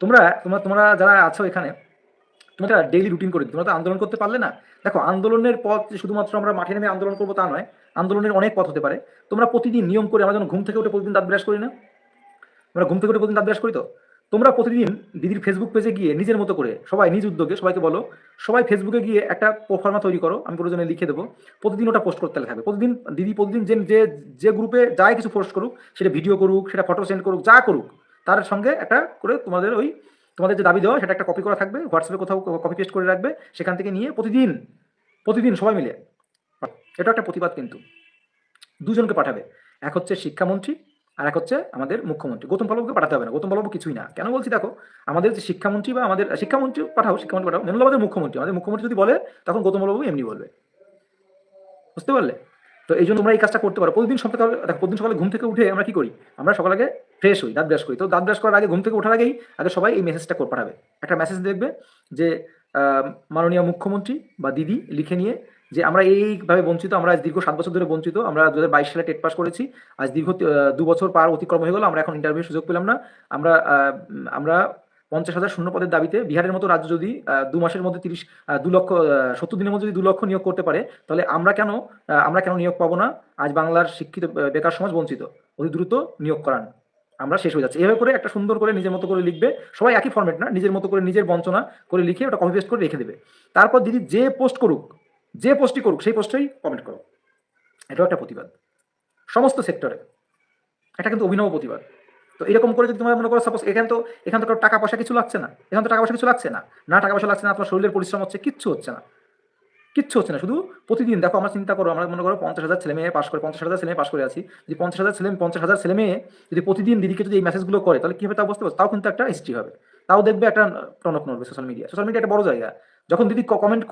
তোমরা তোমরা তোমরা যারা আছো এখানে, তোমরা ডেইলি রুটিন করে তোমরা তো আন্দোলন করতে পারলে না? দেখো, আন্দোলনের পথ শুধুমাত্র আমরা মাঠে নেমে আন্দোলন করব তা নয়, আন্দোলনের অনেক পথ হতে পারে। তোমরা প্রতিদিন নিয়ম করে আমরা যখন ঘুম থেকে উঠে প্রতিদিন দাঁত ব্রাশ করি না? আমরা ঘুম থেকে উঠে প্রতিদিন দাঁত ব্রাশ করি তো? তোমরা প্রতিদিন দিদির ফেসবুক পেজে গিয়ে নিজের মতো করে, সবাই নিজ উদ্যোগে, সবাইকে বলো, সবাই ফেসবুকে গিয়ে একটা প্রোফার্মা তৈরি করো, আমি প্রয়োজনে লিখে দেবো। প্রতিদিন ওটা পোস্ট করতে থাকবে প্রতিদিন দিদি, প্রতিদিন যে যে গ্রুপে যাই কিছু পোস্ট করুক, সেটা ভিডিও করুক, সেটা ফটো সেন্ড করুক, যা করুক তার সঙ্গে একটা করে তোমাদের ওই, তোমাদের যে দাবি দেওয়া, সেটা একটা কপি করা থাকবে। হোয়াটসঅ্যাপে কোথাও কপি পেস্ট করে রাখবে। সেখান থেকে নিয়ে প্রতিদিন প্রতিদিন সবাই মিলে, এটা একটা প্রতিবাদ কিন্তু। দুজনকে পাঠাবে। এক হচ্ছে শিক্ষামন্ত্রী আর এক হচ্ছে আমাদের মুখ্যমন্ত্রী। গৌতম পালবকে পাঠাতে হবে না। গৌতম পালব কিছুই না। কেন বলছি দেখো, আমাদের যে শিক্ষামন্ত্রী বা আমাদের, শিক্ষামন্ত্রী পাঠাও শিক্ষামন্ত্রী পাঠাও মেনুল আমাদের মুখ্যমন্ত্রী। আমাদের মুখ্যমন্ত্রী যদি বলে, তখন গৌতম পালব এমনি বলবে। বুঝতে পারলে? তো এই জন্য তোমরা এই কাজটা করতে পারো। প্রতিদিন সকালে, দেখো, প্রতিদিন সকালে ঘুম থেকে উঠে আমরা কি করি? আমরা সকালে ফ্রেশ হই, দাঁত ব্রাশ করি। তো দাঁত ব্রাশ করার আগে ঘুম থেকে ওঠার আগেই আগে সবাই এই মেসেজটা করে পাঠাবে। একটা মেসেজ দেখবে যে মাননীয় মুখ্যমন্ত্রী বা দিদি লিখে নিয়ে যে, আমরা এইভাবে বঞ্চিত, আমরা আজ দীর্ঘ সাত বছর ধরে বঞ্চিত, আমরা দু বাইশ সালে টেট পাস করেছি, আজ দীর্ঘ দু বছর পার অতিক্রম হয়ে গেল, আমরা এখন ইন্টারভিউ সুযোগ পেলাম না। আমরা আমরা পঞ্চাশ হাজার শূন্য পদের দাবিতে বিহারের মতো রাজ্য যদি দু মাসের মধ্যে তিরিশ দু লক্ষ সত্তর দিনের মধ্যে যদি দু লক্ষ নিয়োগ করতে পারে, তাহলে আমরা কেন আমরা কেন নিয়োগ পাবো না? আজ বাংলার শিক্ষিত বেকার সমাজ বঞ্চিত। অতি দ্রুত নিয়োগ করান। আমরা শেষ হয়ে যাচ্ছে। এভাবে করে একটা সুন্দর করে নিজের মতো করে লিখবে। সবাই একই ফর্মেট না, নিজের মতো করে নিজের বঞ্চনা করে লিখে ওটা কপি পেস্ট করে রেখে দেবে। তারপর দিদি যে পোস্ট করুক, যে পোস্টই করুক, সেই পোস্টেই কমেন্ট করো। এটাও একটা প্রতিবাদ। সমস্ত সেক্টরে এটা কিন্তু অভিনব প্রতিবাদ। তো এরকম করে যদি তোমার মনে করো সাপোজ এখানে তো, এখান তো টাকা পয়সা কিছু লাগছে না। এখানে তো টাকা পয়সা কিছু লাগছে না। না, টাকা পয়সা লাগছে না, তোমার শরীরের পরিশ্রম হচ্ছে, কিচ্ছু হচ্ছে না। কিচ্ছু হচ্ছে না। শুধু প্রতিদিন, দেখো আমরা চিন্তা করো, আমরা মনে করো পঞ্চাশ হাজার ছেলে মেয়ে পাস করে, পঞ্চাশ হাজার ছেলে মেয়ে পাস করে আছি। যদি পঞ্চাশ হাজার ছেলে, পঞ্চাশ হাজার ছেলে মেয়ে যদি প্রতিদিন দিদিকে যদি এই মেসেজগুলো করে, তাহলে কি হবে তা বুঝতে পারছ তাও কিন্তু একটা হিস্ট্রি হবে। তাও দেখবে একটা টনক নড়বে সোশ্যাল মিডিয়া সোশ্যাল মিডিয়া একটা বড় জায়গা। যখন দিদি কমেন্ট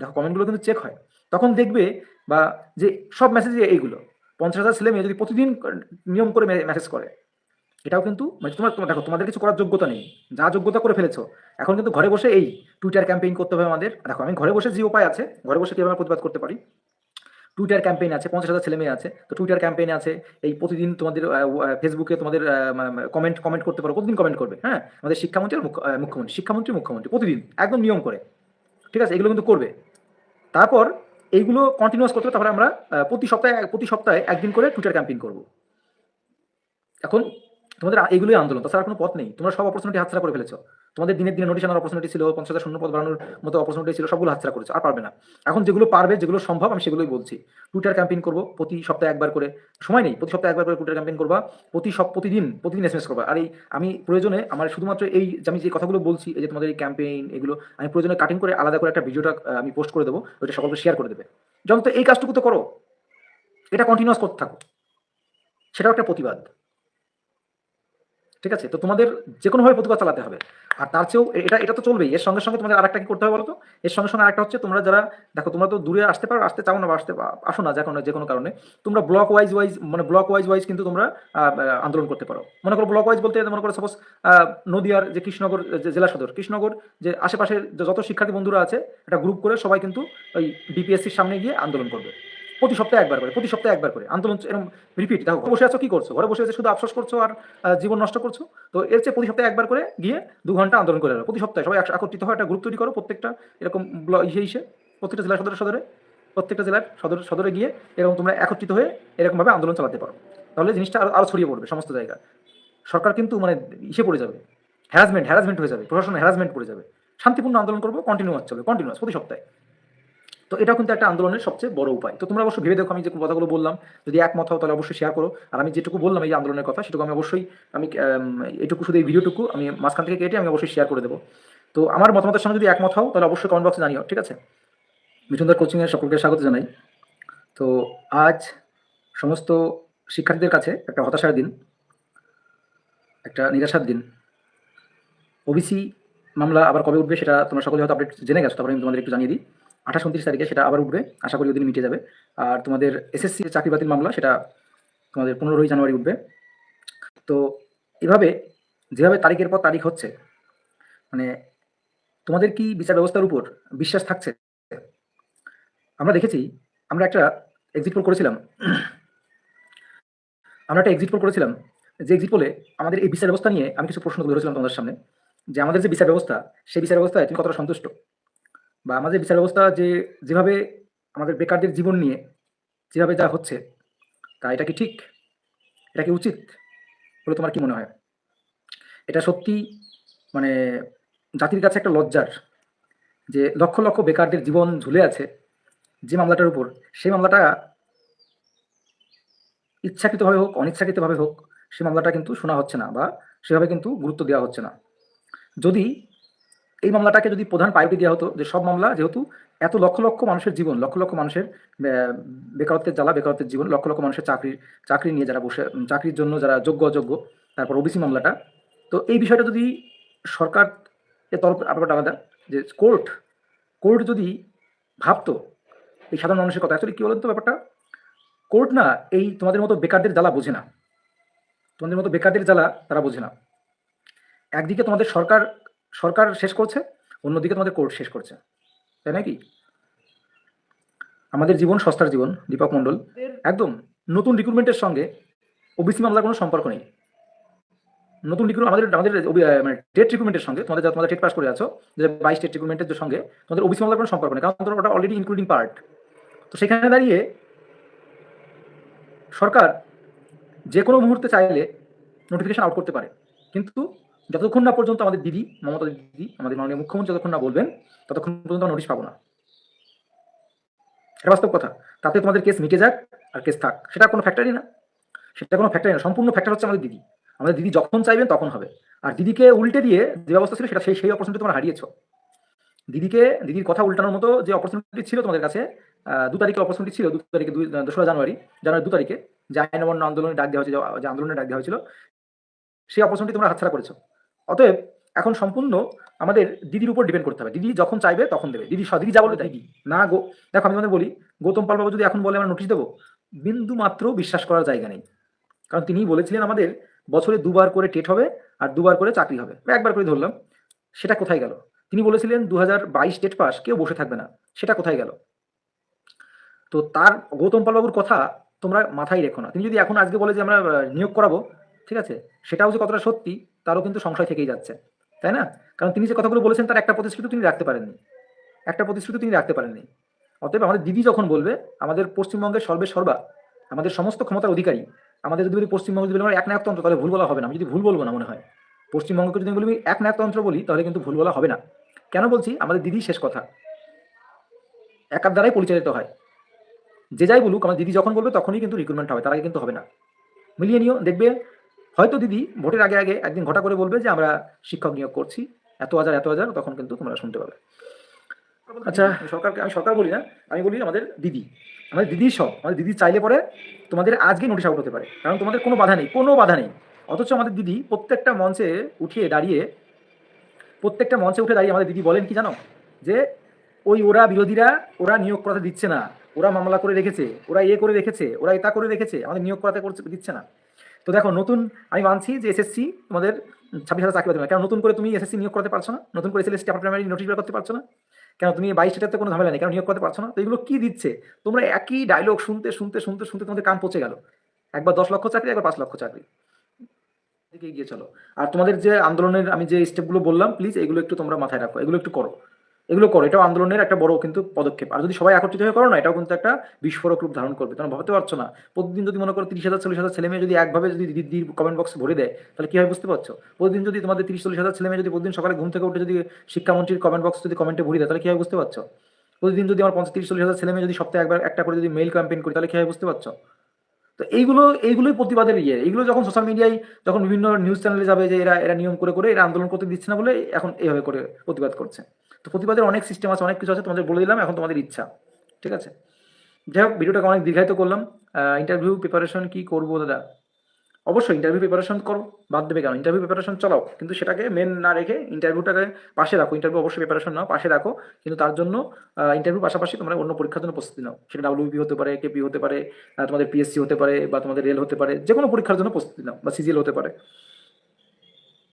দেখো কমেন্টগুলো কিন্তু চেক হয়। তখন দেখবে বা যে সব মেসেজে এইগুলো। পঞ্চাশ হাজার ছেলে মেয়ে যদি প্রতিদিন নিয়ম করে মেসেজ করে এটাও কিন্তু মানে তোমার তোমার দেখো, তোমাদের কিছু করার যোগ্যতা নেই। যা যোগ্যতা করে ফেলেছো। এখন কিন্তু ঘরে বসে এই টুইটার ক্যাম্পেইন করতে হবে আমাদের। দেখো, আমি ঘরে বসে যে উপায় আছে। ঘরে বসে কীভাবে আমরা প্রতিবাদ করতে পারি? টুইটার ক্যাম্পেইন আছে, পঞ্চাশ হাজার ছেলে মেয়ে আছে। তো টুইটার ক্যাম্পেইন আছে, এই প্রতিদিন তোমাদের ফেসবুকে তোমাদের কমেন্ট কমেন্ট করতে পারো। প্রতিদিন কমেন্ট করবে হ্যাঁ? আমাদের শিক্ষামন্ত্রী আর মুখ্যমন্ত্রী, শিক্ষামন্ত্রী, মুখ্যমন্ত্রী, প্রতিদিন, একদম নিয়ম করে। ঠিক আছে? এগুলো কিন্তু করবে। তারপর এইগুলো কন্টিনিউয়াস করতে তারপরে আমরা প্রতি সপ্তাহে প্রতি সপ্তাহে একদিন করে টুইটার ক্যাম্পেইন করব। এখন তোমাদের এগুলোই আন্দোলন, তাছাড়া কোনো পথ নেই। তোমরা সব অপরচুনিটি হাতছাড়া করে ফেলেছো। তোমাদের দিনের দিনে নোটিশ আনার অপরচুনিটি ছিল, পঞ্চাশ হাজার শূন্য পদ বাড়ানোর মতো অপরচুনিটি ছিল, সবগুলো হাতছাড়া করেছ, আর পারবে না। এখন যেগুলো পারবে, যেগুলো সম্ভব, আমি সেগুলোই বলছি। টুইটার ক্যাম্পেইন করব, প্রতি সপ্তাহে একবার করে। সময় নেই, প্রতি সপ্তাহে একবার করে টুইটার ক্যাম্পেইন করবা, প্রতি সব প্রতিদিন প্রতিদিন এসএমএস করবা। আর এই আমি প্রয়োজনে আমার শুধুমাত্র এই যে আমি যে কথাগুলো বলছি, এই যে তোমাদের এই ক্যাম্পেইন এগুলো, আমি প্রয়োজনে কাটিং করে আলাদা করে একটা ভিডিওটা আমি পোস্ট করে দেবো, ওইটা সকলকে শেয়ার করে দেবে। যখন তো এই কাজটুকু তো করো। এটা কন্টিনিউয়াস করতে থাকো। সেটাও একটা প্রতিবাদ। ঠিক আছে? তো তোমাদের যে কোনোভাবে প্রতিবাদ চালাতে হবে। আর তার চেয়েও এটা এটা তো চলবেই। এর সঙ্গে সঙ্গে তোমাদের আরেকটা কি করতে হবে বলো তো এর সঙ্গে সঙ্গে আরেকটা হচ্ছে, তোমরা যারা, দেখো, তোমরা তো দূরে আসতে পারো, আসতে চাও না বা আসতে আসো না যে কোনো যে কোনো কারণে, তোমরা ব্লক ওয়াইজ ওয়াইজ মানে ব্লক ওয়াইজ ওয়াইজ কিন্তু তোমরা আন্দোলন করতে পারো। মনে করো ব্লক ওয়াইজ বলতে, মনে করো সাপোজ নদিয়ার যে কৃষ্ণনগর যে জেলা সদর, কৃষ্ণনগর যে আশেপাশের যত শিক্ষার্থী বন্ধুরা আছে, একটা গ্রুপ করে সবাই কিন্তু ওই ডিপিএসসির সামনে গিয়ে আন্দোলন করবে। প্রতি সপ্তাহে একবার করে, প্রতি সপ্তাহে একবার করে। আন্দোলন এরকম রিপিট দেখো বসে আছো, কি করছ? ঘরে বসে আছে শুধু আফসোস করছ আর জীবন নষ্ট করছ? তো এর চেয়ে প্রতি সপ্তাহে একবার করে গিয়ে দু ঘণ্টা আন্দোলন করে প্রতি সপ্তাহে সবাই একত্রিত হয় একটা গ্রুপ তৈরি করো, প্রত্যেকটা এরকম ইসে ইসে, প্রত্যেকটা জেলা সদরে সদরে, প্রত্যেকটা জেলার সদর সদরে গিয়ে এরকম তোমরা একত্রিত হয়ে এরকমভাবে আন্দোলন চালাতে পারো। তাহলে জিনিসটা আরও আরও ছড়িয়ে পড়বে সমস্ত জায়গা। সরকার কিন্তু মানে ইসে পড়ে যাবে। হ্যারাসমেন্ট হ্যারাসমেন্ট হয়ে যাবে, প্রশাসন হ্যারাসমেন্ট পড়ে যাবে। শান্তিপূর্ণ আন্দোলন করব কন্টিনিউয়াস চলবে কন্টিনিউয়াস প্রতি সপ্তাহে। তো এটা কিন্তু একটা আন্দোলনের সবচেয়ে বড় উপায়। তো তোমরা অবশ্যই ভেবে দেখো, আমি যে কথাগুলো বললাম, যদি একমত হও তাহলে অবশ্যই শেয়ার করো। আর আমি যেটুকু বললাম এই আন্দোলনের কথা, সেটুকু আমি অবশ্যই, আমি এটুকু শুধু এই ভিডিওটুকু, আমি মাঝখান থেকে কেটে আমি অবশ্যই শেয়ার করে দেবো। তো আমার মতামতের সঙ্গে যদি একমত হও, তাহলে অবশ্যই কমেন্ট বক্সে জানিও, ঠিক আছে? মিঠুনদার কোচিংয়ের সকলকে স্বাগত জানাই। তো আজ সমস্ত শিক্ষার্থীদের কাছে একটা হতাশার দিন, একটা নিরাশার দিন। ওবিসি মামলা আবার কবে উঠবে সেটা তোমরা সকলে হয়তো আপডেট জেনে গেছো, তারপরে আমি তোমাদের একটু জানিয়ে দিই। আঠাশ উনত্রিশ তারিখে সেটা আবার উঠবে। আশা করি ওদিন মিটে যাবে। আর তোমাদের এসএসসি চাকরি বাতিল মামলা, সেটা তোমাদের পনেরোই জানুয়ারি উঠবে। তো এভাবে, যেভাবে তারিখের পর তারিখ হচ্ছে মানে তোমাদের কি বিচার ব্যবস্থার উপর বিশ্বাস থাকছে? আমরা দেখেছি, আমরা একটা এক্সিট পোল করেছিলাম। আমরা একটা এক্সিট পোল করেছিলাম, যে এক্সিট পোলে আমাদের এই বিচার ব্যবস্থা নিয়ে আমি কিছু প্রশ্ন তুলে ধরেছিলাম তোমাদের সামনে, যে আমাদের যে বিচার ব্যবস্থা, সেই বিচার ব্যবস্থায় তুমি কতটা সন্তুষ্ট? বা আমাদের বিচার ব্যবস্থা যে যেভাবে আমাদের বেকারদের জীবন নিয়ে যেভাবে যা হচ্ছে, তা এটা কি ঠিক? এটা কি উচিত বলে তোমার কি মনে হয়? এটা সত্যি মানে জাতির কাছে একটা লজ্জার যে লক্ষ লক্ষ বেকারদের জীবন ঝুলে আছে যে মামলাটার উপর। সেই মামলাটা ইচ্ছাকৃতভাবে হোক, অনিচ্ছাকৃতভাবে হোক সেই মামলাটা কিন্তু শোনা হচ্ছে না বা সেভাবে কিন্তু গুরুত্ব দেওয়া হচ্ছে না। যদি এই মামলাটাকে যদি প্রধান প্রায়োরিটি দেওয়া হতো, যে সব মামলা যেহেতু এত লক্ষ লক্ষ মানুষের জীবন, লক্ষ লক্ষ মানুষের বেকারত্বের জ্বালা, বেকারত্বের জীবন, লক্ষ লক্ষ মানুষের চাকরি চাকরি নিয়ে যারা বসে চাকরির জন্য যারা যোগ্য, অযোগ্য, তারপর ওবিসি মামলাটা। তো এই বিষয়টা যদি সরকার এর তরফ ব্যাপারটা আলাদা, যে কোর্ট কোর্ট যদি ভাবতো, এই সাধারণ মানুষের কথা অ্যাকচুয়ালি কী কি তো ব্যাপারটা? কোর্ট না এই তোমাদের মতো বেকারদের জ্বালা বোঝে না। তোমাদের মতো বেকারদের জ্বালা তারা বোঝে না। একদিকে তোমাদের সরকার সরকার শেষ করছে, অন্যদিকে তোমাদের কোর্ট শেষ করছে। তাই নাকি? আমাদের জীবন, সস্তার জীবন, দীপক মণ্ডল। একদম, নতুন রিক্রুটমেন্টের সঙ্গে ওবিসি মামলার কোনো সম্পর্ক নেই। নতুন রিক্রুট আমাদের আমাদের মানে টেট রিক্রুটমেন্টের সঙ্গে, তোমাদের যা তোমাদের টেট পাস করে আছো, যে বাইশ টেট রিক্রুটমেন্টের সঙ্গে, তোমাদের ওবিসি মামলার কোনো সম্পর্ক নেই, কারণ তোমরা ওটা অলরেডি ইনক্লুডিং পার্ট তো সেখানে দাঁড়িয়ে সরকার যে কোনো মুহূর্তে চাইলে নোটিফিকেশন আউট করতে পারে। কিন্তু যতক্ষণ না পর্যন্ত আমাদের দিদি, মমতা দিদি, আমাদের মাননীয় মুখ্যমন্ত্রী যতক্ষণ না বলবেন, ততক্ষণ পর্যন্ত আমরা নোটিশ পাবো না। এটা বাস্তব কথা। তাতে তোমাদের কেস মিটে যাক আর কেস থাক। সেটা কোনো ফ্যাক্টরি না। সেটা কোনো ফ্যাক্টরি না। সম্পূর্ণ ফ্যাক্টর হচ্ছে আমাদের দিদি। আমাদের দিদি যখন চাইবেন তখন হবে। আর দিদিকে উল্টে দিয়ে যে ব্যবস্থা ছিল সেটা সেই সেই অপরচুনিটি তোমরা হারিয়েছ। দিদিকে, দিদির কথা উল্টানোর মতো যে অপরচুনিটি ছিল তোমাদের কাছে দু তারিখে অপরচুনিটি ছিল, দু তারিখে দুই দোসরা জানুয়ারি জানুয়ারি দু তারিখে, যে আইন অমান্য আন্দোলনে ডাক দেওয়া হয়েছিল, যে আন্দোলনে ডাক দেওয়া হয়েছিল, সেই অপরচুনিটি তোমরা হাতছাড়া করেছ। অতএব এখন সম্পূর্ণ আমাদের দিদির উপর ডিপেন্ড করতে হবে। দিদি যখন চাইবে তখন দেবে। দিদি স- দিদি যা বলবে তাই। দিদি। না গো। দেখো আমি তোমাদের বলি গৌতম পাল বাবু যদি এখন বলে আমরা নোটিশ দেবো বিন্দু মাত্র বিশ্বাস করার জায়গা নেই। কারণ তিনি বলেছিলেন আমাদের বছরে দুবার করে টেট হবে আর দুবার করে চাকরি হবে। একবার করে ধরলাম সেটা কোথায় গেল? তিনি বলেছিলেন দু হাজার বাইশ টেট পাস কেউ বসে থাকবে না। সেটা কোথায় গেল? তো তার গৌতম পাল বাবুর কথা তোমরা মাথায় রেখো না। তিনি যদি এখন আজকে বলে যে আমরা নিয়োগ করাবো ঠিক আছে? সেটাও যে কতটা সত্যি তারও কিন্তু সংশয় থেকেই যাচ্ছে, তাই না? কারণ তিনি যে কথাগুলো বলেছেন তার একটা প্রতিশ্রুতি তিনি রাখতে পারেননি। একটা প্রতিশ্রুতি তিনি রাখতে পারেননি। অতএব আমাদের দিদি যখন বলবে, আমাদের পশ্চিমবঙ্গের সর্বে সর্বা, আমাদের সমস্ত ক্ষমতার অধিকারী, আমাদের যদি বলি পশ্চিমবঙ্গ যদি বলি এক নায়কতন্ত্র তাহলে ভুল বলা হবে না। আমি যদি ভুল বলব না মনে হয়। পশ্চিমবঙ্গকে যদি বলি এক নায়কতন্ত্র বলি, তাহলে কিন্তু ভুল বলা হবে না। কেন বলছি? আমাদের দিদি শেষ কথা। একার দ্বারাই পরিচালিত হয়। যে যাই বলুক, আমার দিদি যখন বলবে তখনই কিন্তু রিক্রুটমেন্ট হবে, তার আগে কিন্তু হবে না। মিলিয়ে নিও, দেখবে হয়তো দিদি ভোটের আগে আগে একদিন ঘটা করে বলবে যে আমরা শিক্ষক নিয়োগ করছি। এত হাজার এত হাজার, তখন কিন্তু তোমরা শুনতে পাবে। আচ্ছা সরকারকে, আমি সরকার বলি না, আমি বলি আমাদের দিদি। আমাদের দিদি সব, আমাদের দিদি চাইলে পরে তোমাদের আজকে নোটিশ আউট হতে পারে। কারণ তোমাদের কোনো বাধা নেই, কোনো বাধা নেই। অথচ আমাদের দিদি প্রত্যেকটা মঞ্চে উঠিয়ে দাঁড়িয়ে, প্রত্যেকটা মঞ্চে উঠে দাঁড়িয়ে আমাদের দিদি বলেন কি জানো? যে ওই ওরা বিরোধীরা, ওরা নিয়োগ করাতে দিচ্ছে না। ওরা মামলা করে রেখেছে, ওরা এ করে রেখেছে, ওরা এটা করে রেখেছে, আমাদের নিয়োগ করাতে করছে, দিচ্ছে না। তো দেখো, নতুন আমি মানছি যে এসএসসি তোমাদের ছাব্বিশ হাজার চাকরি পাবে না। কেন নতুন করে তুমি এসএসসি নিয়োগ করতে পারছ না? নতুন করে এসএসসি প্রাইমারি নোটিশ করতে পারছ না? কেন তুমি বাইশ সেটাতে কোনো ঝামেলা নেই? কেন নিয়োগ করতে পারছ না? তো এগুলো কি দিচ্ছে? তোমরা একই ডায়লগ শুনতে শুনতে শুনতে শুনতে তোমাদের কান পচে গেল। একবার দশ লক্ষ চাকরি, একবার পাঁচ লক্ষ চাকরি। দিকে এগিয়ে চলো। আর তোমাদের যে আন্দোলনের আমি যে স্টেপগুলো বললাম প্লিজ এগুলো একটু তোমরা মাথায় রাখো। এগুলো একটু করো। এগুলো করো, এটাও আন্দোলনের একটা বড় কিন্তু পদক্ষেপ। আর যদি সবাই একত্রিত হয়ে করো না, এটাও কিন্তু একটা বিস্ফোরক রূপ ধারণ করবে। তোমরা ভাবতে পারছ না, প্রতিদিন যদি মনে করো তিরিশ হাজার, চল্লিশ হাজার ছেলে মেয়ে যদি একভাবে যদি দিদির কমেন্ট বক্স ভরে দেয়, তাহলে কি হয় বুঝতে পারছ? প্রতিদিন যদি তোমাদের তিরিশ, চল্লিশ হাজার ছেলে মেয়ে যদি প্রতিদিন সকালে ঘুম থেকে উঠে যদি শিক্ষামন্ত্রীর কমেন্ট বক্স যদি কমেন্টে ভরে দেয়, তাহলে কি হয় বুঝতে পারছ? প্রতিদিন যদি আমার পঞ্চাশ, তিরিশ, চল্লিশ হাজার ছেলে মেয়ে যদি সপ্তাহে একবার একটা করে যদি মেইল ক্যাম্পেইন করি, তাহলে কি হয় বুঝতে পারছ? তো এইগুলো, এইগুলোই প্রতিবাদের ইয়ে। এইগুলো যখন সোশ্যাল মিডিয়ায় যখন বিভিন্ন নিউজ চ্যানেলে যাবে যে এরা এরা নিয়ম করে করে, এরা আন্দোলন করতে দিচ্ছে না বলে এখন এইভাবে করে প্রতিবাদ করছে। তো প্রতিবাদের অনেক সিস্টেম আছে, অনেক কিছু আছে, তোমাদের বলে দিলাম, এখন তোমাদের ইচ্ছা। ঠিক আছে? যাই হোক ভিডিওটাকে অনেক দীর্ঘায়িত করলাম। ইন্টারভিউ প্রিপারেশন কি করব, দাদা? অবশ্যই ইন্টারভিউ প্রিপারেশন করো, বাদ দেবে কেন? ইন্টারভিউ প্রিপারেশন চালাও, কিন্তু সেটাকে মেন না রেখে ইন্টারভিউটাকে পাশে রাখো। ইন্টারভিউ অবশ্যই প্রিপারেশন নাও, পাশে রাখো, কিন্তু তার জন্য ইন্টারভিউ পাশাপাশি তোমরা অন্য পরীক্ষার জন্য প্রস্তুতি নাও। সেটা ডাব্লিউপি হতে পারে কেপি হতে পারে তোমাদের পিএসসি হতে পারে বা তোমাদের রেল হতে পারে যে কোনো পরীক্ষার জন্য প্রস্তুতি নাও, বা সিজিএল হতে পারে।